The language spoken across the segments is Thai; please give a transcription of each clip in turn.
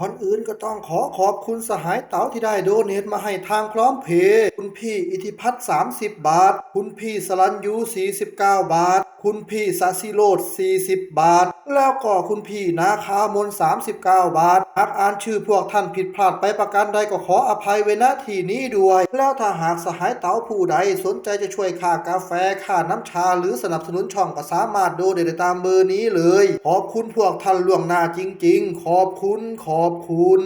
ก่อนอื่นก็ต้องขอขอบคุณสหายเต๋าที่ได้โดเนทมาให้ทางพร้อมเพย์คุณพี่อิทธิพัฒน์30 บาท คุณพี่สลันยู 49 บาท คุณพี่ซาซิโรด40 บาท แล้วก็คุณพี่นาคามน 39 บาท หากอ่านชื่อพวกท่านผิดพลาดไปประการใดก็ขออภัยไว้ณที่นี้ด้วย แล้วถ้าหากสหายเต๋าผู้ใดสนใจจะช่วยค่ากาแฟค่าน้ำชา หรือสนับสนุนช่องก็สามารถดูได้ตามเบอร์นี้เลย ขอบคุณพวกท่านล่วงหน้าจริง ๆ ขอบคุณขอบคุณ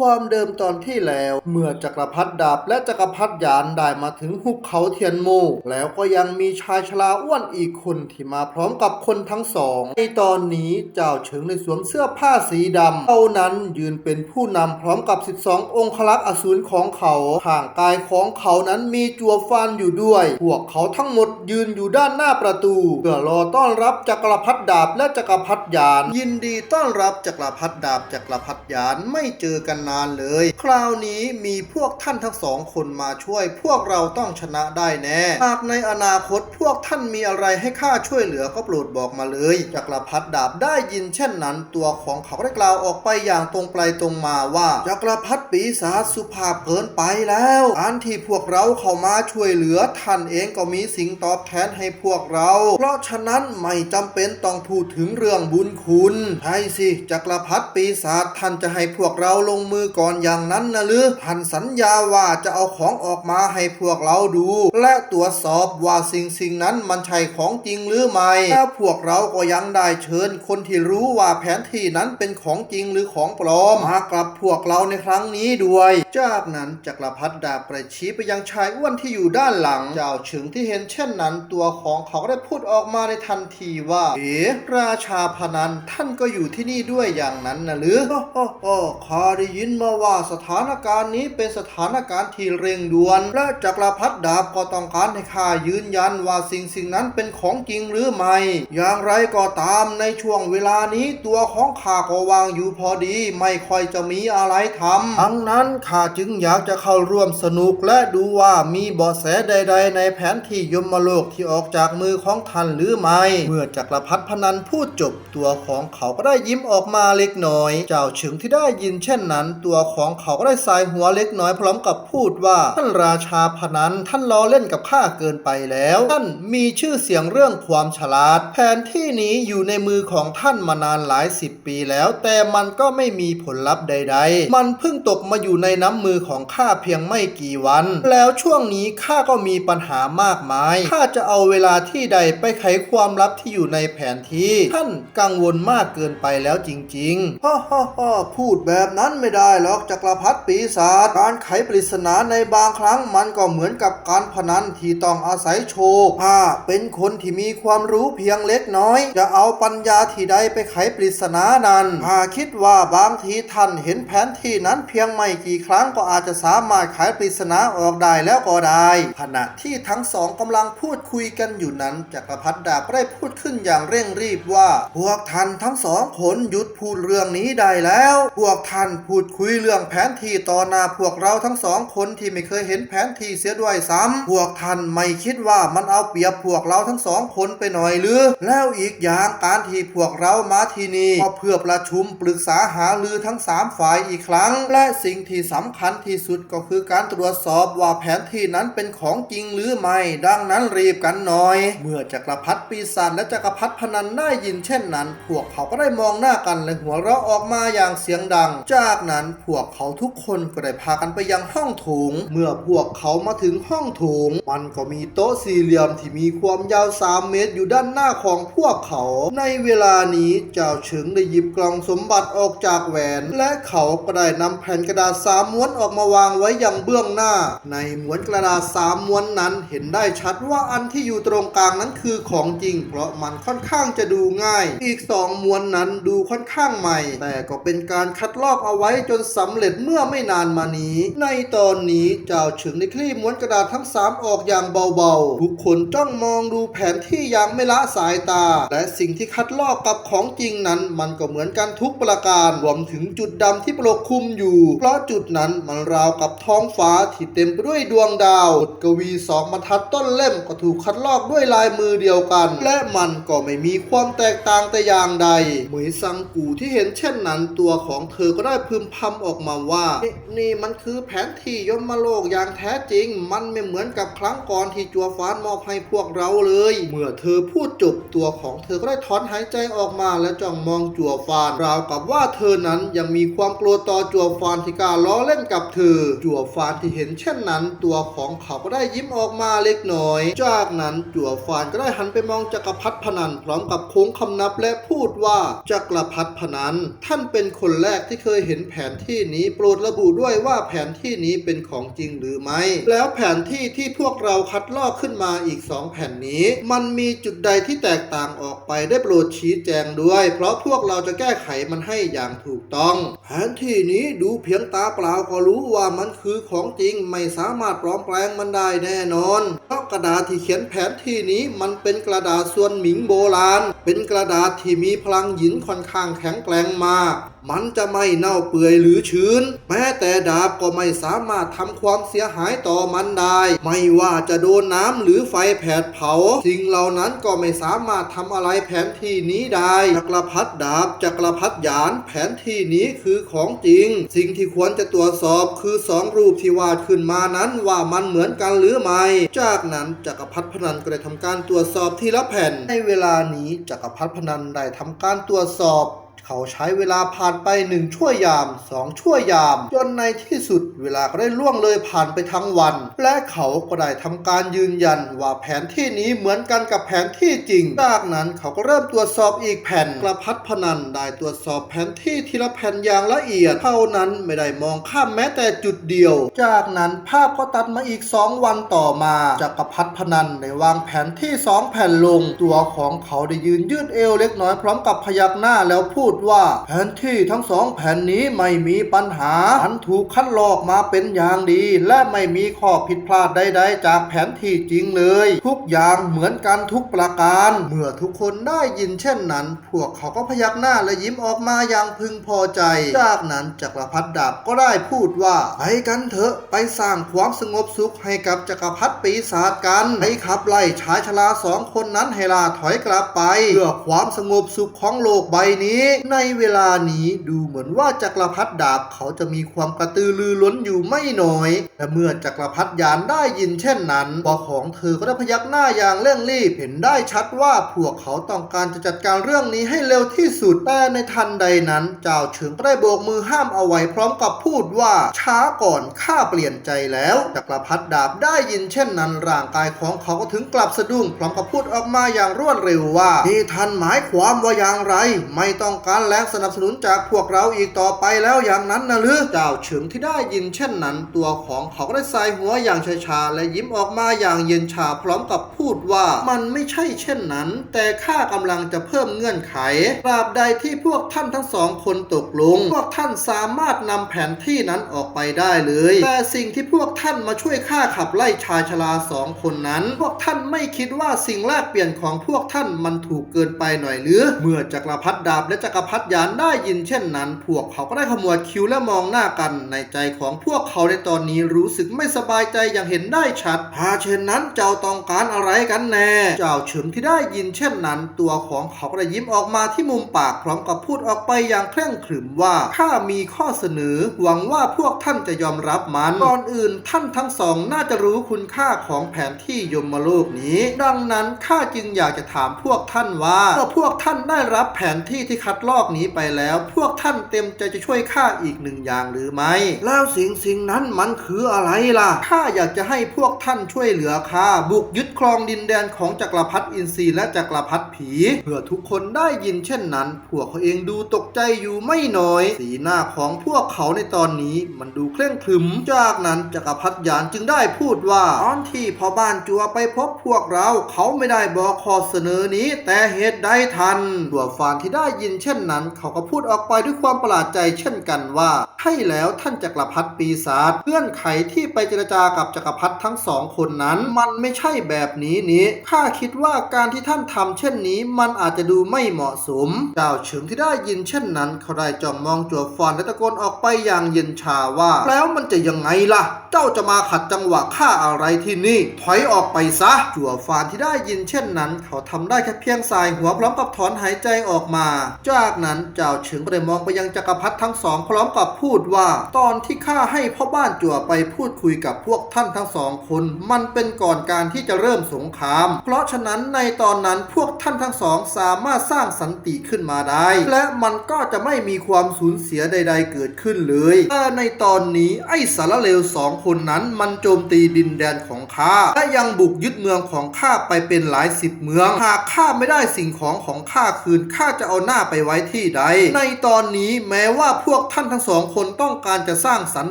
ความเดิมตอนที่แล้ว เมื่อจักรพรรดิดาบและจักรพรรดิยานได้มาถึงหุบเขาเทียนโม แล้วก็ยังมีชายชราอ้วนอีกคนที่มาพร้อมกับคนทั้งสอง ในตอนนี้เจ้าเฉิงในสวมเสื้อผ้าสีดำเท่านั้นยืนเป็นผู้นำพร้อมกับ 12 องคลักษ์อสูรของเขาห่างกายของเขานั้นมีจัวฟันอยู่ด้วย พวกเขาทั้งหมดยืนอยู่ด้านหน้าประตู เพื่อรอต้อนรับจักรพรรดิดาบและจักรพรรดิยาน ยินดีต้อนรับจักรพรรดิดาบจักรพรรดิยานไม่เจอกันนานเลย คราวนี้มีพวกท่านทั้งสองคนมาช่วย พวกเราต้องชนะได้แน่ หากในอนาคตพวกท่านมีอะไรให้ข้าช่วยเหลือก็โปรดบอกมาเลยจักรพรรดิดาบได้ยินเช่นนั้น ตัวของเขาได้กล่าวออกไปอย่างตรงไปตรงมาว่าจักรพรรดิปีศาจสุภาพเกินไปแล้วอันที่พวกเราเข้ามาช่วยเหลือท่านเองก็มีสิ่งตอบแทนให้พวกเรา เพราะฉะนั้นไม่จำเป็นต้องพูดถึงเรื่องบุญคุณใช่สิจักรพรรดิปีศาจท่านจะให้พวกเราลงมือก่อนอย่างนั้นนะหรือท่านสัญญาว่าจะเอาของออกมาให้พวกเราดู และตรวจสอบว่าสิ่งสิ่งนั้นมันใช่ของจริงหรือไม่และพวกเราก็ยังได้เชิญคนที่รู้ว่าแผนที่นั้นเป็นของจริงหรือของปลอมมากับพวกเราในครั้งนี้ด้วย จากนั้นจักรพรรดิดาบประชี้ไปยังชายอ้วนที่อยู่ด้านหลัง เจ้าเฉิงที่เห็นเช่นนั้น ตัวของเขาได้พูดออกมาในทันทีว่า เอ๋ราชาพนันท่านก็อยู่ที่นี่ด้วยอย่างนั้นนะหรือโอ้โอ้ข้าได้ยินมาว่าสถานการณ์นี้เป็นสถานการณ์ที่เร่งด่วน และจักรพรรดิดาบก็ต้องการให้ข้ายืนยันว่าสิ่งสิ่งนั้นเป็นของจริงหรือไม่ อย่างไรก็ตามในช่วงเวลานี้ตัวของข้าก็วางอยู่พอดี ไม่ค่อยจะมีอะไรทำทั้งนั้นข้าจึงอยากจะเข้าร่วมสนุกและดูว่ามีเบาะแสใด ๆ ในแผนที่ยมโลกที่ออกจากมือของท่านหรือไม่ เมื่อจักรพรรดิพนันพูดจบตัวของเขาก็ได้ยิ้มออกมาเล็กน้อย เจ้าเฉิงที่ได้ยินเช่นนั้นตัวของเขาก็ได้สายหัวเล็กน้อยพร้อมกับพูดว่าท่านราชาพนันท่านล้อเล่นกับข้าเกินไปแล้ว ท่านมีชื่อเสียงเรื่องความฉลาด แผนที่นี้อยู่ในมือของท่านมานานหลายสิบปีแล้ว แต่มันก็ไม่มีผลลัพธ์ใด ๆ มันเพิ่งตกมาอยู่ในน้ำมือของข้าเพียงไม่กี่วัน แล้วช่วงนี้ข้าก็มีปัญหามากมายข้าจะเอาเวลาที่ใดไปไขความลับที่อยู่ในแผนที่ ท่านกังวลมากเกินไปแล้วจริงๆฮ่าฮ่าฮ่าพูดแบบนั้นไม่ได้ได้หรอกจักรพรรดิปีศาจการไขปริศนาในบางครั้งมันก็เหมือนกับการพนันที่ต้องอาศัยโชว์ถ้าเป็นคนที่มีความรู้เพียงเล็กน้อย จะเอาปัญญาที่ใดไปไขปริศนานั้นถ้าคิดว่าบางทีท่านเห็นแผนที่นั้นเพียงไม่กี่ครั้งก็อาจจะสามารถไขปริศนาออกได้แล้วก็ได้ ขณะที่ทั้งสองกำลังพูดคุยกันอยู่นั้นจักรพรรดิดาบได้พูดขึ้นอย่างเร่งรีบว่า พวกท่านทั้งสองคนหยุดพูดเรื่องนี้ได้แล้ว พวกท่านพูดคุยเรื่องแผนที่ต่อหน้าพวกเราทั้งสองคนที่ไม่เคยเห็นแผนที่เสียด้วยซ้ำพวกท่านไม่คิดว่ามันเอาเปรียบพวกเราทั้งสองคนไปหน่อยหรือ แล้วอีกอย่างการที่พวกเรามาที่นี่ก็เพื่อประชุมปรึกษาหารือทั้งสามฝ่ายอีกครั้ง และสิ่งที่สำคัญที่สุดก็คือการตรวจสอบว่าแผนที่นั้นเป็นของจริงหรือไม่ ดังนั้นรีบกันหน่อย เมื่อจักรพรรดิปีศาจและจักรพรรดิพนันได้ยินเช่นนั้น พวกเขาก็ได้มองหน้ากันและหัวเราะออกมาอย่างเสียงดัง จากนั้นพวกเขาทุกคนก็ได้พากันไปยังห้องโถง เมื่อพวกเขามาถึงห้องโถง มันก็มีโต๊ะสี่เหลี่ยมที่มีความยาว 3 เมตรอยู่ด้านหน้าของพวกเขา ในเวลานี้เจ้าเฉิงได้หยิบกล่องสมบัติออกจากแหวน และเขาก็ได้นำแผ่นกระดาษสามม้วนออกมาวางไว้อย่างเบื้องหน้า ในม้วนกระดาษสามม้วนนั้นเห็นได้ชัดว่าอันที่อยู่ตรงกลางนั้นคือของจริง เพราะมันค่อนข้างจะดูง่าย อีกสองม้วนนั้นดูค่อนข้างใหม่ แต่ก็เป็นการคัดลอกเอาไว้จนสำเร็จเมื่อไม่นานมานี้ ในตอนนี้เจ้าเฉิงได้คลี่ม้วนกระดาษทั้งสามออกอย่างเบาๆ ทุกคนจ้องมองดูแผนที่อย่างไม่ละสายตา และสิ่งที่คัดลอกกับของจริงนั้น มันก็เหมือนกันทุกประการรวมถึงจุดดำที่ปกคลุมอยู่ เพราะจุดนั้นมันราวกับท้องฟ้าที่เต็มไปด้วยดวงดาวบทกวีสองบรรทัดต้นเล่มก็ถูกคัดลอกด้วยลายมือเดียวกัน และมันก็ไม่มีความแตกต่างแต่อย่างใดเหมยซังกูที่เห็นเช่นนั้นตัวของเธอก็ได้พึมพทำออกมาว่านี่นี่มันคือแผนที่ยมโลกอย่างแท้จริง มันไม่เหมือนกับครั้งก่อนที่จัวฟ้านมอบให้พวกเราเลย เมื่อเธอพูดจบตัวของเธอก็ได้ถอนหายใจออกมาและจ้องมองจัวฟานราวกับว่าเธอนั้นยังมีความกลัวต่อจัวฟานที่กล้าล้อเล่นกับเธอ จัวฟานที่เห็นเช่นนั้น ตัวของเขาก็ได้ยิ้มออกมาเล็กน้อย จากนั้นจัวฟานก็ได้หันไปมองจักรพรรดิพนันพร้อมกับโค้งคำนับและพูดว่าจักรพรรดิพนันท่านเป็นคนแรกที่เคยเห็นแผนที่นี้โปรดระบุด้วยว่าแผนที่นี้เป็นของจริงหรือไม่ แล้วแผนที่ที่พวกเราคัดลอกขึ้นมาอีกสองแผ่นนี้ มันมีจุดใดที่แตกต่างออกไปได้โปรดชี้แจงด้วย เพราะพวกเราจะแก้ไขมันให้อย่างถูกต้อง แผนที่นี้ดูเพียงตาเปล่าก็รู้ว่ามันคือของจริงไม่สามารถปลอมแปลงมันได้แน่นอน เพราะกระดาษที่เขียนแผนที่นี้มันเป็นกระดาษส่วนหมิงโบราณ เป็นกระดาษที่มีพลังหยินค่อนข้างแข็งแกร่งมากมันจะไม่เน่าเปื่อยหรือชื้น แม้แต่ดาบก็ไม่สามารถทำความเสียหายต่อมันได้ ไม่ว่าจะโดนน้ำหรือไฟแผดเผา สิ่งเหล่านั้นก็ไม่สามารถทำอะไรแผนที่นี้ได้จักรพรรดิดาบจักรพรรดิหยาน แผนที่นี้คือของจริง สิ่งที่ควรจะตรวจสอบคือสองรูปที่วาดขึ้นมานั้นว่ามันเหมือนกันหรือไม่ จากนั้นจักรพรรดิพนันก็ได้ทำการตรวจสอบทีละแผ่น ในเวลานี้จักรพรรดิพนันได้ทำการตรวจสอบ เขาใช้เวลาผ่านไปหนึ่งชั่วยามสองชั่วยาม จนในที่สุดเวลาก็ได้ล่วงเลยผ่านไปทั้งวัน และเขาก็ได้ทำการยืนยันว่าแผนที่นี้เหมือนกันกับแผนที่จริง จากนั้นเขาก็เริ่มตรวจสอบอีกแผ่นกระพัดพนันได้ตรวจสอบแผนที่ทีละแผ่นอย่างละเอียด เท่านั้นไม่ได้มองข้ามแม้แต่จุดเดียว จากนั้นภาพก็ตัดมาอีกสองวันต่อมาจักรพัดพนันได้วางแผนที่สองแผ่นลง ตัวของเขาได้ยืนยืดเอวเล็กน้อยพร้อมกับพยักหน้าแล้วพูดว่าแผนที่ทั้งสองแผ่นนี้ไม่มีปัญหาอันถูกคัดลอกมาเป็นอย่างดี และไม่มีข้อผิดพลาดใดๆ จากแผนที่จริงเลย ทุกอย่างเหมือนกันทุกประการ เมื่อทุกคนได้ยินเช่นนั้น พวกเขาก็พยักหน้าและยิ้มออกมาอย่างพึงพอใจ จากนั้นจักรพรรดิดาบก็ได้พูดว่าไปกันเถอะไปสร้างความสงบสุขให้กับจักรพรรดิปีศาจกันไปขับไล่ชายชราสองคนนั้นให้ลาถอยกลับไปเพื่อความสงบสุขของโลกใบนี้ในเวลานี้ดูเหมือนว่าจักรพรรดิดาบเขาจะมีความกระตือรือร้นอยู่ไม่น้อย และเมื่อจักรพรรดิยานได้ยินเช่นนั้นปอของเธอก็ได้พยักหน้าอย่างเร่งรีบเห็นได้ชัดว่าพวกเขาต้องการจะจัดการเรื่องนี้ให้เร็วที่สุดแต่ในทันใดนั้น เจ้าเฉิงก็ได้โบกมือห้ามเอาไว้พร้อมกับพูดว่าช้าก่อนข้าเปลี่ยนใจแล้วจักรพรรดิดาบได้ยินเช่นนั้นร่างกายของเขาก็ถึงกลับสะดุ้งพร้อมกับพูดออกมาอย่างรวดเร็วว่านี่ท่านหมายความว่าอย่างไร ไม่ต้องการแรงสนับสนุนจากพวกเราอีกต่อไปแล้วอย่างนั้นนะหรือเจ้าเฉิงที่ได้ยินเช่นนั้น ตัวของเขาก็ได้ใสายหัวอย่างช้าๆและยิ้มออกมาอย่างเย็นชาพร้อมกับพูดว่ามันไม่ใช่เช่นนั้น แต่ข้ากำลังจะเพิ่มเงื่อนไขตราบใดที่พวกท่านทั้งสองคนตกลง พวกท่านสามารถนำแผนที่นั้นออกไปได้เลย แต่สิ่งที่พวกท่านมาช่วยข้าขับไล่ชายชราสองคนนั้น พวกท่านไม่คิดว่าสิ่งแลกเปลี่ยนของพวกท่านมันถูกเกินไปหน่อยหรือ เมื่อจักรพรรดิดาบและจักรพรรดิยานได้ยินเช่นนั้น พวกเขาก็ได้ขมวดคิ้วและมองหน้ากันในใจของพวกเขาในตอนนี้รู้สึกไม่สบายใจอย่างเห็นได้ชัดถ้าเช่นนั้นเจ้าต้องการอะไรกันแน่ เจ้าเฉิงที่ได้ยินเช่นนั้น ตัวของเขาก็ได้ยิ้มออกมาที่มุมปากพร้อมกับพูดออกไปอย่างเคร่งขรึมว่าข้ามีข้อเสนอ หวังว่าพวกท่านจะยอมรับมันก่อนอื่นท่านทั้งสองน่าจะรู้คุณค่าของแผนที่ยมโลกนี้ ดังนั้นข้าจึงอยากจะถามพวกท่านว่าเมื่อพวกท่านได้รับแผนที่ที่คัดลลอกนี้ไปแล้ว พวกท่านเต็มใจจะช่วยข้าอีกหนึ่งอย่างหรือไม่แล้วสิ่งสิ่งนั้นมันคืออะไรล่ะข้าอยากจะให้พวกท่านช่วยเหลือข้าบุกยึดครองดินแดนของจักรพรรดิอินทรีและจักรพรรดิผีเพื่อทุกคนได้ยินเช่นนั้น พวกเขาเองดูตกใจอยู่ไม่น้อย สีหน้าของพวกเขาในตอนนี้มันดูเคร่งครึม จากนั้นจักรพรรดิยานจึงได้พูดว่าตอนที่พ่อบ้านจัวไปพบพวกเรา เขาไม่ได้บอกข้อเสนอนี้ แต่เหตุใดทันดัวฟานที่ได้ยินเช่นนั้นเขาก็พูดออกไปด้วยความประหลาดใจเช่นกันว่าใช่แล้วท่านจักรพรรดิปีศาจเงื่อนไขที่ไปเจรจากับจักรพรรดิทั้งสองคนนั้น มันไม่ใช่แบบนี้นี้ข้าคิดว่าการที่ท่านทำเช่นนี้ มันอาจจะดูไม่เหมาะสมเจ้าเฉิงที่ได้ยินเช่นนั้น เขาได้จ้องมองจัวฟอนและตะโกนออกไปอย่างเย็นชาว่า แล้วมันจะยังไงล่ะ เจ้าจะมาขัดจังหวะข้าอะไรที่นี่ ถอยออกไปซะจั่วฟานที่ได้ยินเช่นนั้น เขาทำได้แค่เพียงสายหัวพร้อมกับถอนหายใจออกมา จากากนั้นเจ้าเฉิงก็ได้มองไปยังจักรพรรดิทั้งสองพร้อมกับพูดว่า ตอนที่ข้าให้พ่อบ้านจั่วไปพูดคุยกับพวกท่านทั้งสองคน มันเป็นก่อนการที่จะเริ่มสงคราม เพราะฉะนั้นในตอนนั้นพวกท่านทั้งสองสามารถสร้างสันติขึ้นมาได้ และมันก็จะไม่มีความสูญเสียใด ๆ เกิดขึ้นเลยแต่ในตอนนี้ไอ้สารเลวสองคนนั้นมันโจมตีดินแดนของข้าและยังบุกยึดเมืองของข้าไปเป็นหลายสิบเมือง หากข้าไม่ได้สิ่งของของข้าคืนข้าจะเอาหน้าไปไว้ที่ใด ในตอนนี้แม้ว่าพวกท่านทั้งสองคนต้องการจะสร้างสัน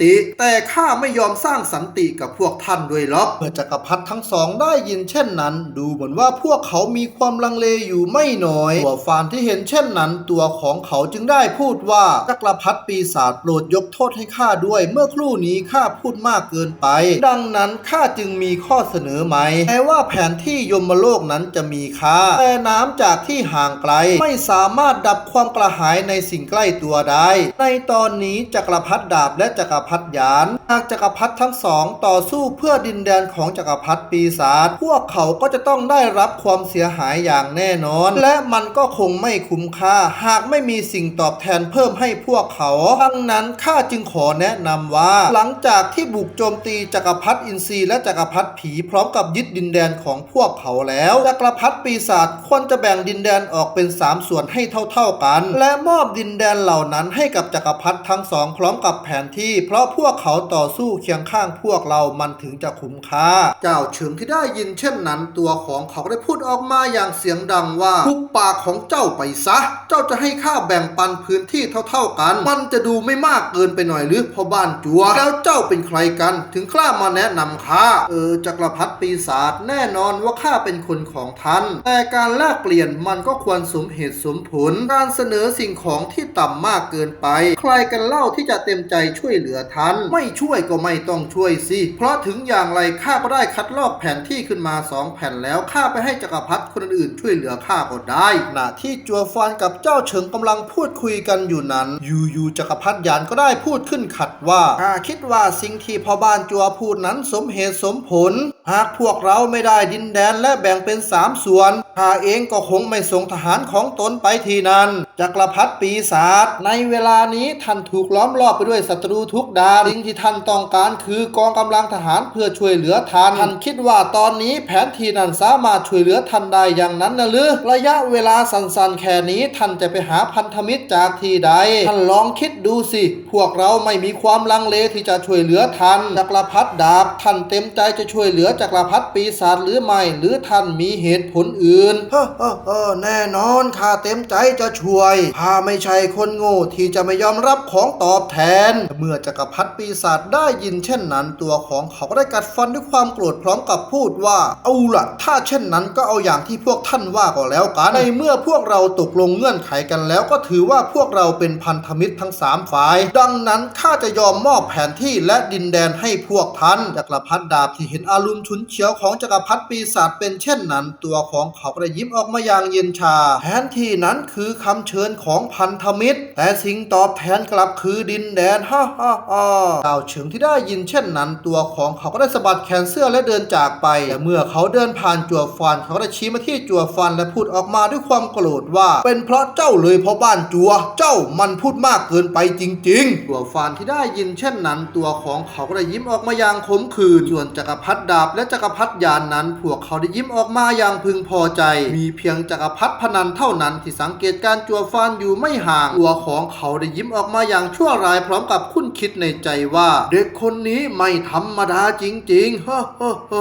ติ แต่ข้าไม่ยอมสร้างสันติกับพวกท่านด้วยหรอกเมื่อจักรพรรดิทั้งสองได้ยินเช่นนั้น ดูเหมือนว่าพวกเขามีความลังเลอยู่ไม่น้อยตัวฟานที่เห็นเช่นนั้น ตัวของเขาจึงได้พูดว่าจักรพรรดิปีศาจโปรดยกโทษให้ข้าด้วย เมื่อครู่นี้ข้าพูดมากเกินไป ดังนั้นข้าจึงมีข้อเสนอใหม่แม้ว่าแผนที่ยมโลกนั้นจะมีค่าแต่น้ำจากที่ห่างไกลไม่สามารถดับความกระหายในสิ่งใกล้ตัวได้ ในตอนนี้จักรพรรดิดาบและจักรพรรดิยานหากจักรพรรดิทั้งสองต่อสู้เพื่อดินแดนของจักรพรรดิปีศาจพวกเขาก็จะต้องได้รับความเสียหายอย่างแน่นอน และมันก็คงไม่คุ้มค่า หากไม่มีสิ่งตอบแทนเพิ่มให้พวกเขาดังนั้นข้าจึงขอแนะนำว่า หลังจากที่บุกโจมตีจักรพรรดิอินทรีและจักรพรรดิผีพร้อมกับยึดดินแดนของพวกเขาแล้วจักรพรรดิปีศาจควรจะแบ่งดินแดนออกเป็นสามส่วนให้เท่าๆกัน และมอบดินแดนเหล่านั้นให้กับจักรพรรดิทั้งสองพร้อมกับแผนที่ เพราะพวกเขาต่อสู้เคียงข้างพวกเรามันถึงจะคุ้มค่า เจ้าเฉิงที่ได้ยินเช่นนั้นตัวของเขาได้พูดออกมาอย่างเสียงดังว่าทุกปากของเจ้าไปซะ เจ้าจะให้ข้าแบ่งปันพื้นที่เท่า ๆกัน มันจะดูไม่มากเกินไปหน่อยหรือพ่อบ้านจัว แล้วเจ้าเป็นใครกัน ถึงกล้ามาแนะนำข้าเออจักรพรรดิปีศาจแน่นอนว่าข้าเป็นคนของท่านแต่การแลกเปลี่ยนมันก็ควรสมเหตุสมผลกการเสนอสิ่งของที่ต่ำมากเกินไป ใครกันเล่าที่จะเต็มใจช่วยเหลือท่าน ไม่ช่วยก็ไม่ต้องช่วยสิ เพราะถึงอย่างไรข้าก็ได้คัดลอกแผนที่ขึ้นมาสองแผ่นแล้วข้าไปให้จักรพรรดิคนอื่นช่วยเหลือข้าก็ได้ขณะที่จัวฟานกับเจ้าเฉิงกำลังพูดคุยกันอยู่นั้นยูยูจักรพรรดิยานก็ได้พูดขึ้นขัดว่าข้าคิดว่าสิ่งที่พ่อบ้านจัวพูดนั้นสมเหตุสมผล หากพวกเราไม่ได้ดินแดนและแบ่งเป็นสามส่วนข้าเองก็คงไม่ส่งทหารของตนไปทีนั้นจักรพรรดิปีศาจในเวลานี้ท่านถูกล้อมรอบไปด้วยศัตรูทุกดาสิ่งที่ท่านต้องการคือกองกำลังทหารเพื่อช่วยเหลือท่านท่านคิดว่าตอนนี้แผนที่นั้นสามารถช่วยเหลือท่านได้อย่างนั้นนะหรือระยะเวลาสั้นๆแค่นี้ท่านจะไปหาพันธมิตรจากที่ใดท่านลองคิดดูสิ พวกเราไม่มีความลังเลที่จะช่วยเหลือท่านจักรพรรดิดาบท่านเต็มใจจะช่วยเหลือจักรพรรดิปีศาจหรือไม่หรือท่านมีเหตุผลอื่นเฮ้อเฮ้อเฮ้อแน่นอนข้าเต็มใจจะช่วยข้าไม่ใช่คนโง่ที่จะไม่ยอมรับของตอบแทน เมื่อจักรพรรดิปีศาจได้ยินเช่นนั้น ตัวของเขาก็ได้กัดฟันด้วยความโกรธพร้อมกับพูดว่า เอาล่ะถ้าเช่นนั้นก็เอาอย่างที่พวกท่านว่าก็แล้วกัน ในเมื่อพวกเราตกลงเงื่อนไขกันแล้วก็ถือว่าพวกเราเป็นพันธมิตรทั้งสามฝ่าย ดังนั้นข้าจะยอมมอบแผนที่และดินแดนให้พวกท่านจักรพรรดิดาบที่เห็นอารมณ์ฉุนเฉียวของจักรพรรดิปีศาจเป็นเช่นนั้น ตัวของเขาก็ได้ยิ้มออกมาอย่างเย็นชา แผนที่นั้นคือคคำเชิญของพันธมิตร แต่สิ่งตอบแทนกลับคือดินแดนฮ่าฮ่าฮ่าดาวเฉิงที่ได้ยินเช่นนั้น ตัวของเขาก็ได้สะบัดแขนเสื้อและเดินจากไปแต่เมื่อเขาเดินผ่านจั่วฟัน เขาก็ได้ชี้มาที่จั่วฟันและพูดออกมาด้วยความโกรธว่า เป็นเพราะเจ้าเลยเพราะบ้านจัว เจ้ามันพูดมากเกินไปจริงๆ จั่วฟันที่ได้ยินเช่นนั้นตัวของเขาก็ได้ยิ้มออกมาอย่างขมขื่นส่วนจักรพรรดิดาบและจักรพรรดิยานนั้น พวกเขาได้ยิ้มออกมาอย่างพึงพอใจ มีเพียงจักรพรรดิพนันเท่านั้นที่สังเกตการจั่วฟันอยู่ไม่ห่าง ตัวของเขาได้ยิ้มออกมาอย่างชั่วร้ายพร้อมกับคุ้นคิดในใจว่า เด็กคนนี้ไม่ธรรมดาจริงๆฮ่าฮ่าฮ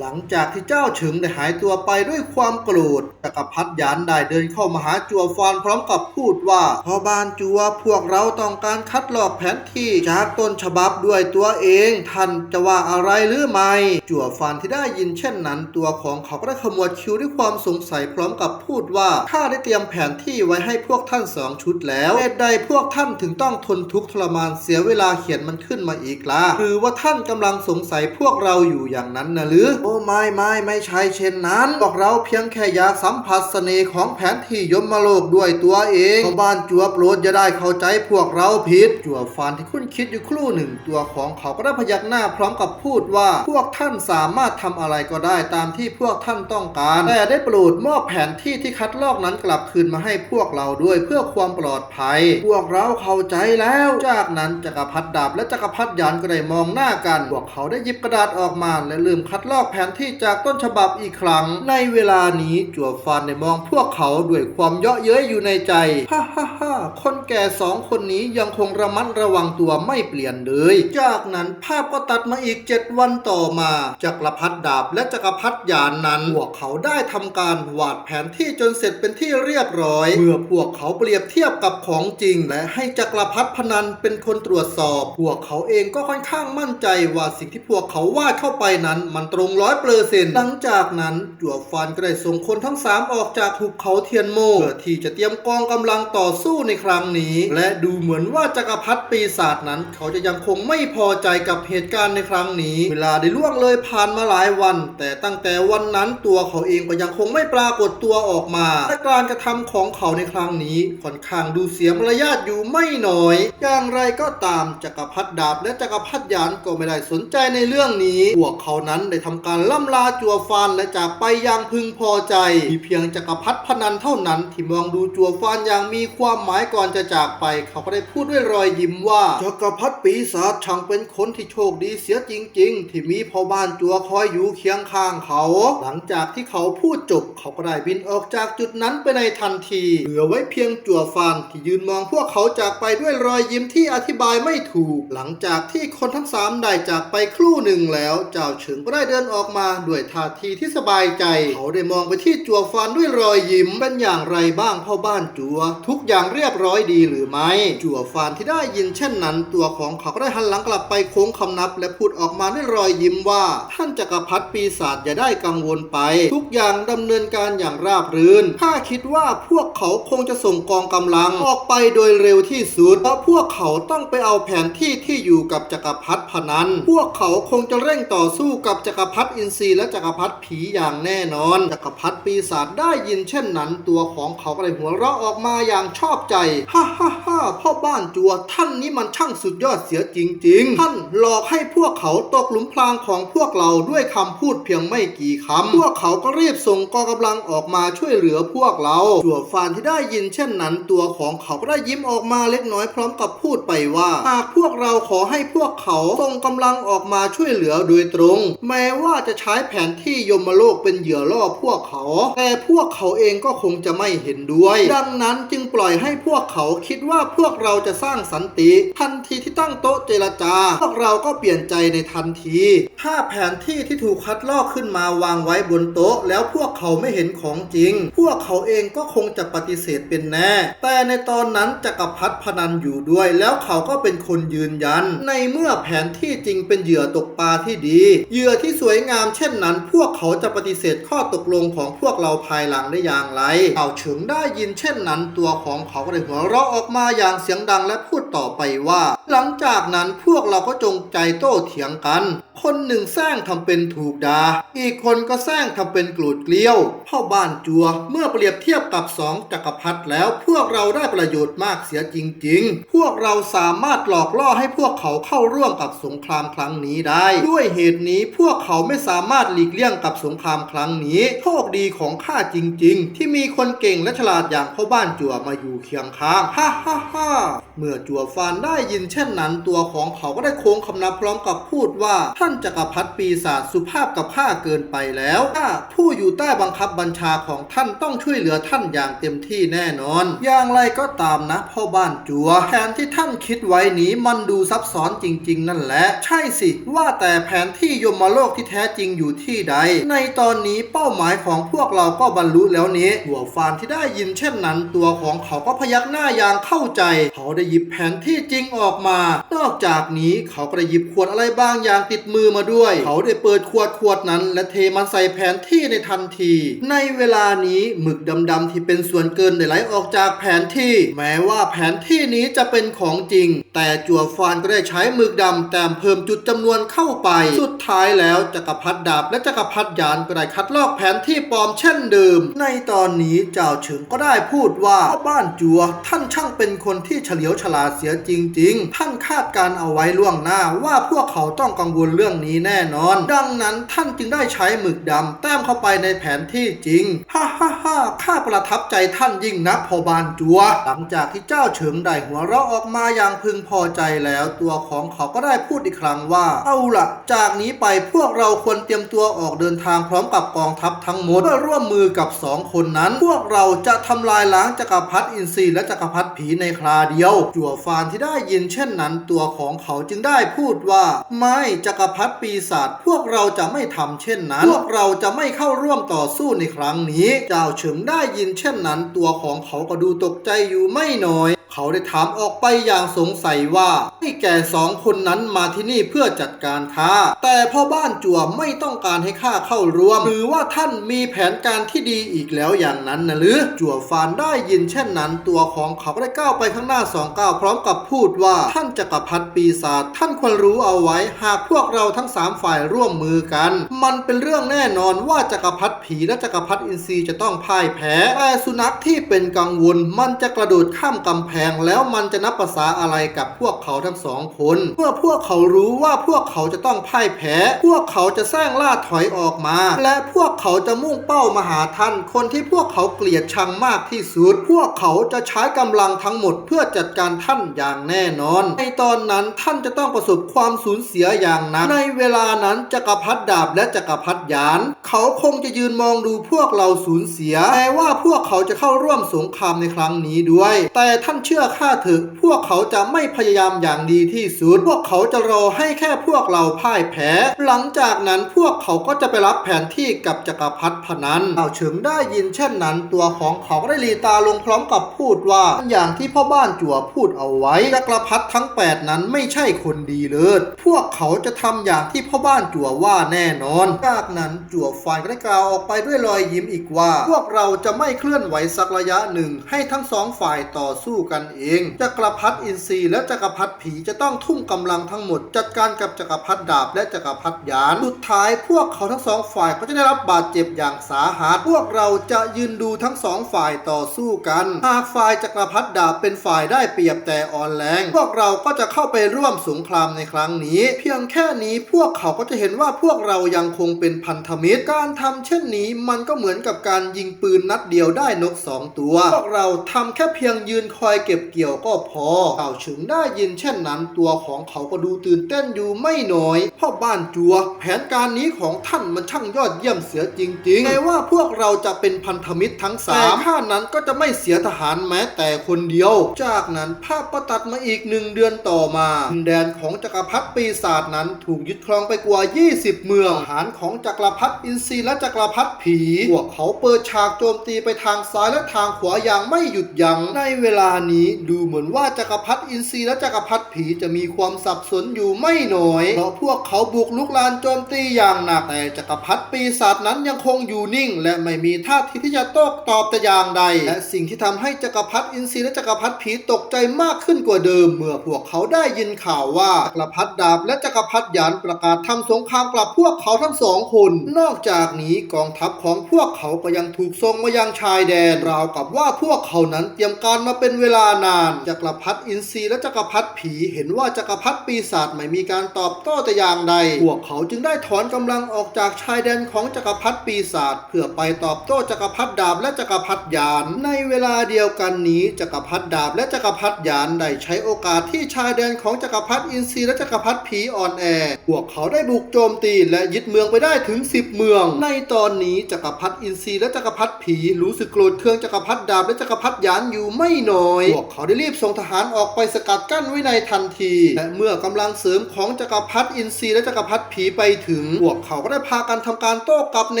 หลังจากที่เจ้าเฉิงได้หายตัวไปด้วยความโกรธ กรพรรดิยานได้เดินเข้ามาหาจัวฟานพร้อมกับพูดว่าพอบานจัวพวกเราต้องการคัดลอกแผนที่จากต้นฉบับด้วยตัวเอง ท่านจะว่าอะไรหรือไม่ จัวฟานที่ได้ยินเช่นนั้น ตัวของเขาก็ได้ขมวดคิ้วด้วยความสงสัยพร้อมกับพูดว่าข้าได้เตรียมแผนที่ไว้ให้พวกท่านสองชุดแล้วเหตุใดพวกท่านถึงต้องทนทุกข์ทรมานเสียเวลาเขียนมันขึ้นมาอีกล่ะหรือว่าท่านกำลังสงสัยพวกเราอยู่อย่างนั้นนะหรือ โอ้ไม่ไม่ไม่ใช่เช่นนั้นพวกเราเพียงแค่อยากสัมผัสเสน่ห์ของแผนที่ยมโลกด้วยตัวเองชาวบ้านจัวโปรดอย่าได้เข้าใจพวกเราผิด จัวฟานที่คุณคิดอยู่ครู่หนึ่ง ตัวของเขาก็ได้พยักหน้าพร้อมกับพูดว่า พวกท่านสามารถทำอะไรก็ได้ตามที่พวกท่านต้องการ แต่ได้โปรดมอบแผนที่ที่คัดลอกนั้นกลับคืนมาให้พวกเราด้วยเพื่อความปลอดภัย พวกเราเข้าใจแล้ว จากนั้นจักรพรรดิดาบและจักรพรรดิยานก็ได้มองหน้ากัน พวกเขาได้หยิบกระดาษออกมา และลืมคัดลอกแผนที่จากต้นฉบับอีกครั้ง ในเวลานี้จัวฟานได้มองพวกเขาด้วยความเยาะเย้ยอยู่ในใจ ฮ่าฮ่าฮ่าคนแก่สองคนนี้ยังคงระมัดระวังตัวไม่เปลี่ยนเลย จากนั้นภาพก็ตัดมาอีกเจ็ดวันต่อมา จักรพรรดิดาบและจักรพรรดิยานนั้น พวกเขาได้ทำการวาดแผนที่จนเสร็จเป็นที่เรียบร้อย เมื่อพวกเขาเปรียบเทียบกับของจริง และให้จักรพรรดิพนันเป็นคนตรวจสอบ พวกเขาเองก็ค่อนข้างมั่นใจว่าสิ่งที่พวกเขาวาดเข้าไปนั้น มันตรงร้อยเปอร์เซ็นต์หลังจากนั้นจั่วฟานก็ได้ส่งคนทั้งสามออกจากหุบเขาเทียนโมเพื่อที่จะเตรียมกองกำลังต่อสู้ในครั้งนี้ และดูเหมือนว่าจักรพรรดิปีศาจนั้น เขาจะยังคงไม่พอใจกับเหตุการณ์ในครั้งนี้ เวลาได้ล่วงเลยผ่านมาหลายวัน แต่ตั้งแต่วันนั้นตัวเขาเองก็ยังคงไม่ปรากฏตัวออกมาและการกระทำของเขาในครั้งนี้ค่อนข้างดูเสียมารยาทอยู่ไม่น้อย อย่างไรก็ตามจักรพรรดิดาบและจักรพรรดิยานก็ไม่ได้สนใจในเรื่องนี้พวกเขานั้นได้ทำการล่ำลาจัวฟานและจากไปอย่างพึงพอใจมีเพียียงจักรพรรดิพนันเท่านั้นที่มองดูจัวฟานอย่างมีความหมายก่อนจะจากไป เขาก็ได้พูดด้วยรอยยิ้มว่าจักรพรรดิปีศาจช่างเป็นคนที่โชคดีเสียจริง ๆ ที่มีพ่อบ้านจัวคอยอยู่เคียงข้างเขา หลังจากที่เขาพูดจบ เขาก็ได้บินออกจากจุดนั้นไปในทันทีเหลือไว้เพียงจัวฟานที่ยืนมองพวกเขาจากไปด้วยรอยยิ้มที่อธิบายไม่ถูก หลังจากที่คนทั้งสามได้จากไปครู่หนึ่งแล้ว เจ้าเฉิงก็ได้เดินออกมาด้วยท่าทีที่สบายใจ เขาได้มองไปที่จัวฟานด้วยรอยยิ้มเป็นอย่างไรบ้างพ่อบ้านจัว ทุกอย่างเรียบร้อยดีหรือไม่ จัวฟานที่ได้ยินเช่นนั้น ตัวของเขาก็ได้หันหลังกลับไปโค้งคำนับ และพูดออกมาด้วยรอยยิ้มว่า ท่านจักรพรรดิปีศาจอย่าได้กังวลไป ทุกอย่างดำเนินการอย่างราบรื่นข้าคิดว่าพวกเขาคงจะส่งกองกำลังออกไปโดยเร็วที่สุดเพราะพวกเขาต้องไปเอาแผนที่ที่อยู่กับจักรพรรดิพนัน พวกเขาคงจะเร่งต่อสู้กับจักรพรรดิอินทรีและจักรพรรดิผีอย่างแน่นอน จักรพรรดิปีศาจได้ยินเช่นนั้น ตัวของเขาก็เลยหัวเราะออกมาอย่างชอบใจฮ่าฮ่าฮ่าพ่อบ้านจัวท่านนี้มันช่างสุดยอดเสียจริง ๆ ท่านหลอกให้พวกเขาตกหลุมพรางของพวกเราด้วยคำพูดเพียงไม่กี่คำพวกเขาก็รีบส่งกองกำลังออกมาช่วยเหลือพวกเราจัวฟานที่ได้ยินเช่นนั้น ตัวของเขาก็ได้ยิ้มออกมาเล็กน้อยพร้อมกับพูดไปว่า หากพวกเราขอให้พวกเขาส่งกำลังออกมาช่วยเหลือโดยตรง แม้ว่าจะใช้แผนที่ยมโลกเป็นเหยื่อล่อพวกเขาแต่พวกเขาเองก็คงจะไม่เห็นด้วย ดังนั้นจึงปล่อยให้พวกเขาคิดว่าพวกเราจะสร้างสันติ ทันทีที่ตั้งโต๊ะเจรจา พวกเราก็เปลี่ยนใจในทันที ถ้าแผนที่ที่ถูกคัดลอกขึ้นมาวางไว้บนโต๊ะ แล้วพวกเขาไม่เห็นของจริง พวกเขาเองก็คงจะปฏิเสธเป็นแน่ แต่ในตอนนั้นจักรพรรดิพนันอยู่ด้วย แล้วเขาก็เป็นคนยืนยัน ในเมื่อแผนที่จริงเป็นเหยื่อตกปลาที่ดี เหยื่อที่สวยงามเช่นนั้น พวกเขาจะปฏิเสธข้อตกลงของพวกเราภายหลังได้อย่างไรเอาเฉิงได้ยินเช่นนั้นตัวของเขาก็ได้หัวเราะออกมาอย่างเสียงดังและพูดต่อไปว่า หลังจากนั้นพวกเราก็จงใจโต้เถียงกัน คนหนึ่งแซงทำเป็นถูกดา่าอีกคนก็แซงทำเป็นกรูดเกลียวพ่อบ้านจัว เมื่อเปรียบเทียบกับสองจักรพรรดิแล้วพวกเราได้ประโยชน์มากเสียจริง ๆ พวกเราสามารถหลอกล่อให้พวกเขาเข้าร่วมกับสงครามครั้งนี้ได้ ด้วยเหตุนี้พวกเขาไม่สามารถหลีกเลี่ยงกับสงครามครั้งนี้โชค ดีของข้าจริง ๆ ที่มีคนเก่งและฉลาดอย่างพ่อบ้านจั่วมาอยู่เคียงข้าง ฮ่าฮ่าฮ่าเมื่อจัวฟานได้ยินเช่นนั้น ตัวของเขาก็ได้โค้งคำนับพร้อมกับพูดว่าท่านจักรพรรดิปีศาจสุภาพกับข้าเกินไปแล้วข้าผู้อยู่ใต้บังคับบัญชาของท่านต้องช่วยเหลือท่านอย่างเต็มที่แน่นอน อย่างไรก็ตามนะพ่อบ้านจัวแผนที่ท่านคิดไว้นี้มันดูซับซ้อนจริง ๆ นั่นแหละ ใช่สิว่าแต่แผนที่ยมโลกที่แท้จริงอยู่ที่ใด ในตอนนี้เป้าหมายของพวกเราก็บรรลุแล้วนี้หัวฟานที่ได้ยินเช่นนั้น ตัวของเขาก็พยักหน้าอย่างเข้าใจ เขาได้หยิบแผนที่จริงออกมา นอกจากนี้เขาก็ได้หยิบขวดอะไรบางอย่างติดมือมาด้วย เขาได้เปิดขวดขวดนั้น และเทมันใส่แผนที่ในทันที ในเวลานี้หมึกดำๆที่เป็นส่วนเกินได้ไหลออกจากแผนที่ แม้ว่าแผนที่นี้จะเป็นของจริง แต่จั่วฟานก็ได้ใช้หมึกดำแต้มเพิ่มจุดจำนวนเข้าไป สุดท้ายแล้วจักรพรรดิดาบและจักรพรรดิยานก็ได้คัดลอกแผนที่ปลอมเช่นเดิม ในตอนนี้เจ้าเฉิงก็ได้พูดว่าบ้านจัวท่านช่างเป็นคนที่เฉลียวฉลาดเสียจริง ๆ ท่านคาดการเอาไว้ล่วงหน้าว่าพวกเขาต้องกังวลเรื่องนี้แน่นอน ดังนั้นท่านจึงได้ใช้หมึกดำแต้มเข้าไปในแผนที่จริง ฮ่าฮ่าฮ่าข้าประทับใจท่านยิ่งนักพอบานจัว หลังจากที่เจ้าเฉิงได้หัวเราะออกมาอย่างพึงพอใจแล้วตัวของเขาก็ได้พูดอีกครั้งว่า เอาล่ะจากนี้ไปพวกเราควรเตรียมตัวออกเดินทางพร้อมกับกองทัพทั้งหมดเพื่อร่วมมือกับสองคนนั้น พวกเราจะทำลายล้างจักรพรรดิอินทรีและจักรพรรดิผีในคราเดียวจั่วฟานที่ได้ยินเช่นนั้น ตัวของเขาจึงได้พูดว่า ไม่จักรพรรดิปีศาจพวกเราจะไม่ทำเช่นนั้น พวกเราจะไม่เข้าร่วมต่อสู้ในครั้งนี้ เจ้าเฉิงได้ยินเช่นนั้น ตัวของเขาก็ดูตกใจอยู่ไม่น้อย เขาได้ถามออกไปอย่างสงสัยว่าให้แก่สองคนนั้นมาที่นี่เพื่อจัดการข้า แต่พ่อบ้านจั่วไม่ต้องการให้ข้าเข้าร่วม หรือว่าท่านมีแผนการที่ดีอีกแล้วอย่างนั้นนะหรือ จั่วฟานได้ยินเช่นนั้น ตัวของเขาได้ก้าวไปข้างหน้าสองก้าวพร้อมกับพูดว่าท่านจักรพรรดิปีศาจท่านควรรู้เอาไว้ หากพวกเราทั้งสามฝ่ายร่วมมือกัน มันเป็นเรื่องแน่นอนว่าจักรพรรดิผีและจักรพรรดิอินทรีจะต้องพ่ายแพ้แต่สุนัขที่เป็นกังวลมันจะกระโดดข้ามกำแพงแล้วมันจะนับภาษาอะไรกับพวกเขาทั้งสองคน เมื่อพวกเขารู้ว่าพวกเขาจะต้องพ่ายแพ้ พวกเขาจะแซงล่าถอยออกมา และพวกเขาจะมุ่งเป้ามาหาท่าน คนที่พวกเขาเกลียดชังมากที่สุด พวกเขาจะใช้กำลังทั้งหมดเพื่อจัดการท่านอย่างแน่นอน ในตอนนั้นท่านจะต้องประสบความสูญเสียอย่างหนักในเวลานั้นจักรพรรดิดาบและจักรพรรดิยาน เขาคงจะยืนมองดูพวกเราสูญเสียแม้ว่าพวกเขาจะเข้าร่วมสงครามในครั้งนี้ด้วย แต่ท่านเชื่อื่อข้าเถอะพวกเขาจะไม่พยายามอย่างดีที่สุด พวกเขาจะรอให้แค่พวกเราพ่ายแพ้ หลังจากนั้นพวกเขาก็จะไปรับแผนที่กับจักรพรรดิพนันเอาเฉิงได้ยินเช่นนั้น ตัวของเขาก็ได้ลีตาลงพร้อมกับพูดว่าอย่างที่พ่อบ้านจั่วพูดเอาไว้จักรพรรดิทั้ง 8 นั้นไม่ใช่คนดีเลย พวกเขาจะทำอย่างที่พ่อบ้านจั่วว่าแน่นอน จากนั้นจั่วฟานก็ได้กล่าวออกไปด้วยรอยยิ้มอีกว่า พวกเราจะไม่เคลื่อนไหวสักระยะหนึ่ง ให้ทั้งสองฝ่ายต่อสู้กันเองจักรพรรดิอินทรีและจักรพรรดิผีจะต้องทุ่มกำลังทั้งหมด จัดการกับจักรพรรดิดาบและจักรพรรดิยานสุดท้ายพวกเขาทั้งสองฝ่ายก็จะได้รับบาดเจ็บอย่างสาหัสพวกเราจะยืนดูทั้งสองฝ่ายต่อสู้กันหากฝ่ายจักรพรรดิดาบเป็นฝ่ายได้เปรียบแต่อ่อนแรงพวกเราก็จะเข้าไปร่วมสงครามในครั้งนี้ เพียงแค่นี้พวกเขาก็จะเห็นว่าพวกเรายังคงเป็นพันธมิตรการทำเช่นนี้มันก็เหมือนกับการยิงปืนนัดเดียวได้นกสองตัว พวกเราทำแค่เพียงยืนคอยเก็บเกี่ยวก็พอเต่าฉึงได้ยินเช่นนั้น ตัวของเขาก็ดูตื่นเต้นอยู่ไม่น้อยพ่อบ้านจัว แผนการนี้ของท่านมันช่างยอดเยี่ยมเสียจริงๆแม้ว่าพวกเราจะเป็นพันธมิตรทั้งสามข้านั้นก็จะไม่เสียทหารแม้แต่คนเดียว จากนั้นภาพก็ตัดมาอีกหนึ่งเดือนต่อมาดินแดนของจักรพรรดิปีศาจนั้นถูกยึดครองไปกว่า 20 เมืองทหารของจักรพรรดิอินทรีและจักรพรรดิผี พวกเขาเปิดฉากโจมตีไปทางซ้ายและทางขวาอย่างไม่หยุดยัง้งในเวลานี้ดูเหมือนว่าจักรพรรดิอินทรีและจักรพรรดิ ผีจะมีความสับสนอยู่ไม่น้อย เพราะพวกเขาบุกลุกลานโจมตีอย่างหนัก แต่จักรพรรดิปีศาจนั้นยังคงอยู่นิ่ง และไม่มีท่าทีที่จะโต้ตอบแต่อย่างใด และสิ่งที่ทำให้จักรพรรดิอินทรีและจักรพรรดิผีตกใจมากขึ้นกว่าเดิม เมื่อพวกเขาได้ยินข่าวว่าจักรพรรดิดาบและจักรพรรดิหยานประกาศทำสงครามกลับพวกเขาทั้งสองคน นอกจากนี้กองทัพของพวกเขาก็ยังถูกส่งมายังชายแดนราวกับว่าพวกเขานั้นเตรียมการมาเป็นเวลานานจักรพรรดิอินทรีและจักรพรรดิผีเห็นว่าจักรพรรดิปีศาจไม่มีการตอบโต้แต่อย่างใด พวกเขาจึงได้ถอนกำลังออกจากชายแดนของจักรพรรดิปีศาจเพื่อไปตอบโต้จักรพรรดิดาบและจักรพรรดิยาน ในเวลาเดียวกันนี้จักรพรรดิดาบและจักรพรรดิยานได้ใช้โอกาสที่ชายแดนของจักรพรรดิอินทรีและจักรพรรดิผีอ่อนแอ พวกเขาได้บุกโจมตีและยึดเมืองไปได้ถึง 10 เมือง ในตอนนี้จักรพรรดิอินทรีและจักรพรรดิผีรู้สึกโกรธเคืองจักรพรรดิดาบและจักรพรรดิยานอยู่ไม่น้อย พวกเขาได้รีบส่งทหารออกไปสกัดกั้นไว้ในทนทีและเมื่อกำลังเสริมของจักรพรรดิอินทรีและจักรพรรดิผีไปถึงพวกเขาก็ได้พากันทำการโต้กลับใน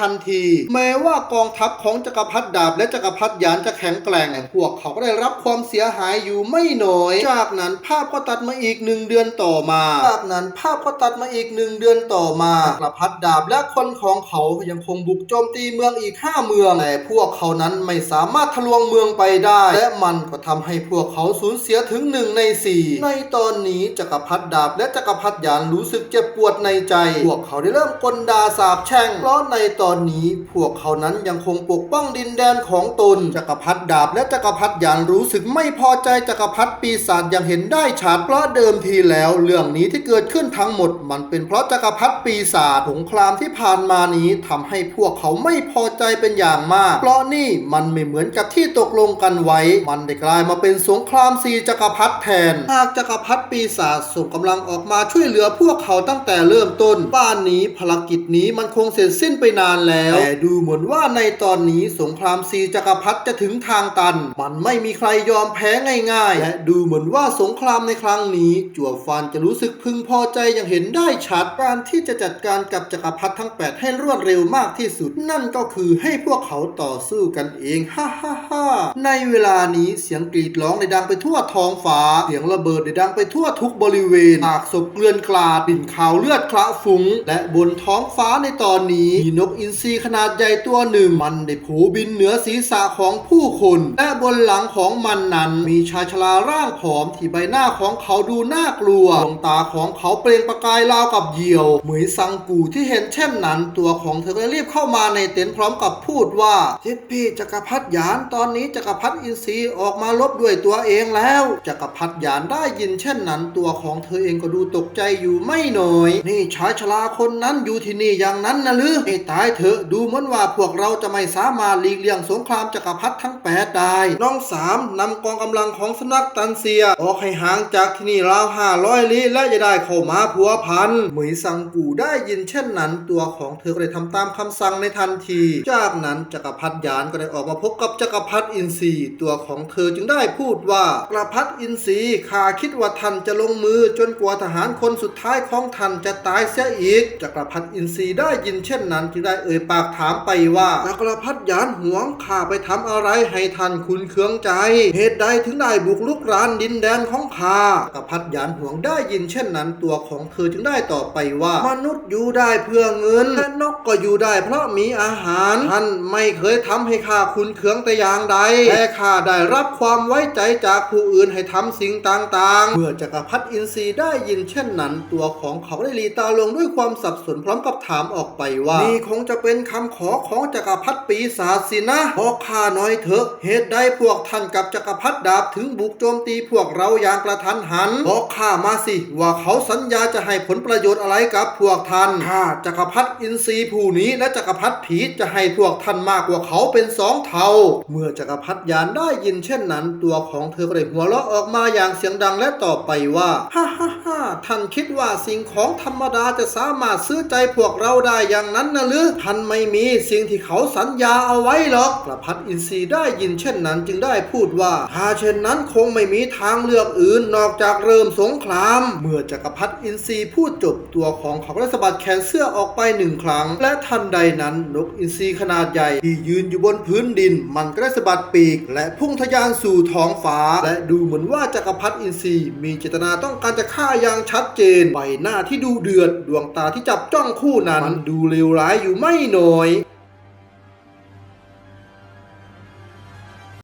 ทันที แม้ว่ากองทัพของจักรพรรดิดาบ และจักรพรรดิยานจะแข็งแกร่งพวกเขาก็ได้รับความเสียหายอยู่ไม่น้อย จากนั้นภาพก็ตัดมาอีกหนึ่งเดือนต่อมาจากนั้นภาพก็ตัดมาอีกหนึ่งเดือนต่อมาจักรพรรดิดาบและคนของเขายังคงบุกโจมตีเมืองอีกห้าเมืองแต่พวกเขานั้นไม่สามารถทะลวงเมืองไปได้ และมันก็ทำให้พวกเขาสูญเสียถึงหนึ่งในสี่ในตอนนี้จักรพรรดิดาบและจักรพรรดิยานรู้สึกเจ็บปวดในใจ พวกเขาได้เริ่มกลดาสาบแช่งเพราะในตอนนี้ พวกเขานั้นยังคงปกป้องดินแดนของตน จักรพรรดิดาบและจักรพรรดิยานรู้สึกไม่พอใจจักรพรรดิปีศาจอย่างเห็นได้ชัดเพราะเดิมทีแล้ว เรื่องนี้ที่เกิดขึ้นทั้งหมด มันเป็นเพราะจักรพรรดิปีศาจสงครามที่ผ่านมานี้ทำให้พวกเขาไม่พอใจเป็นอย่างมาก เพราะนี่มันไม่เหมือนกับที่ตกลงกันไว้ มันได้กลายมาเป็นสงครามสี่จักรพรรดิแทน หากจักรพรรดิปีศาจส่งกำลังออกมาช่วยเหลือพวกเขาตั้งแต่เริ่มต้น บ้านนี้ภารกิจนี้มันคงเสร็จสิ้นไปนานแล้ว แต่ดูเหมือนว่าในตอนนี้สงครามสี่จักรพรรดิจะถึงทางตัน มันไม่มีใครยอมแพ้ง่ายๆ และดูเหมือนว่าสงครามในครั้งนี้จั่วฟานจะรู้สึกพึงพอใจอย่างเห็นได้ชัดการที่จะจัดการกับจักรพรรดิทั้ง 8 ให้รวดเร็วมากที่สุด นั่นก็คือให้พวกเขาต่อสู้กันเองฮ่าฮ่าฮ่าในเวลานี้เสียงกรีดร้องได้ดังไปทั่วท้องฟ้าเสียงระเบิดได้ดังไปทั่วทุกบริเวณปากศพเกลื่อนกลาดปิ่นขาวเลือดคละฟุ้ง และบนท้องฟ้าในตอนนี้ มีนกอินทรีขนาดใหญ่ตัวหนึ่ง มันได้ผูบินเหนือศีรษะของผู้คน และบนหลังของมันนั้น มีชายชราร่างผอมที่ใบหน้าของเขาดูน่ากลัวดวงตาของเขาเปล่งประกายราวกับเหยี่ยว เหมยซังกูที่เห็นเช่นนั้น ตัวของเธอก็รีบเข้ามาในเต็นท์พร้อมกับพูดว่าทิดพี่จักรพรรดิหยานตอนนี้จักรพรรดิอินทรีออกมาลบด้วยตัวเองแล้วจักรพรรดิหยานได้ยินเช่นนั้นตัวของเธอเองก็ดูตกใจอยู่ไม่น้อย นี่ชายชราคนนั้นอยู่ที่นี่อย่างนั้นนะหรือให้ตายเถอะดูเหมือนว่าพวกเราจะไม่สามารถหลีกเลี่ยงสงครามจักรพรรดิทั้งแปดได้น้องสามนำกองกำลังของสำนักตันเซีย ออกให้ห่างจากที่นี่ราวห้าร้อยลี้และจะได้เข้ามาพัวพันเหมยซังกูได้ยินเช่นนั้น ตัวของเธอก็ได้ทำตามคำสั่งในทันที จากนั้นจักรพรรดิยานก็ได้ออกมาพบกับจักรพรรดิอินทรีตัวของเธอจึงได้พูดว่าจักรพรรดิอินทรีข้าคิดว่าท่านจะลงมือจนกว่าทหารคนสุดท้ายของท่านจะตายเสียอีกจักรพรรดิอินทรีได้ยินเช่นนั้นจึงได้เอ่ยปากถามไปว่าจักรพรรดิยานหวงข้าไปทำอะไรให้ท่านคุณเคืองใจ เหตุใดถึงได้บุกลุกรานดินแดนของข้าจักรพรรดิยานหวงได้ยินเช่นนั้นตัวของเธอจึงได้ตอบไปว่า มนุษย์อยู่ได้เพื่อเงินและนกก็อยู่ได้เพราะมีอาหารท่านไม่เคยทำให้ข้าคุณเคืองแต่อย่างใดแต่ข้าได้รับความไว้ใจจากผู้อื่นให้ทำสิ่งต่างเมื่อจักรพรรดิอินทรีได้ยินเช่นนั้น ตัวของเขาได้หลีตาลงด้วยความสับสนพร้อมกับถามออกไปว่านี่คงจะเป็นคำขอของจักรพรรดิปีศาจสินะขอข้าหน่อยเถอะ เหตุใดพวกท่านกับจักรพรรดิดาบถึงบุกโจมตีพวกเราอย่างกระทันหันบอกข้ามาสิ ว่าเขาสัญญาจะให้ผลประโยชน์อะไรกับพวกท่านข้าจักรพรรดิอินทรีผู้นี้และจักรพรรดิผีจะให้พวกท่านมากกว่าเขาเป็นสองเท่า เมื่อจักรพรรดิยานได้ยินเช่นนั้น ตัวของเธอก็ได้หัวเราะออกมาอย่างเสียงดังและตอไปว่าฮ่าฮ่าฮ่าท่านคิดว่าสิ่งของธรรมดาจะสามารถซื้อใจพวกเราได้อย่างนั้นนะหรือท่านไม่มีสิ่งที่เขาสัญญาเอาไว้หรอกจักรพรรดิอินทรีได้ยินเช่นนั้นจึงได้พูดว่าถ้าเช่นนั้นคงไม่มีทางเลือกอื่นนอกจากเริ่มสงคราม เมื่อจักรพรรดิอินทรีพูดจบตัวของเขาได้สะบัดแขนเสื้อออกไปหนึ่งครั้ง และทันใดนั้นนกอินทรีขนาดใหญ่ที่ยืนอยู่บนพื้นดิน มันก็ได้สะบัดปีก และพุ่งทะยานสู่ท้องฟ้า และดูเหมือนว่าจักรพรรดิอินทรีมีเจตนาต้องการจะฆ่าอย่างชัดเจนใบหน้าที่ดูเดือด ดวงตาที่จับจ้องคู่นั้นมันดูเลวร้ายอยู่ไม่น้อย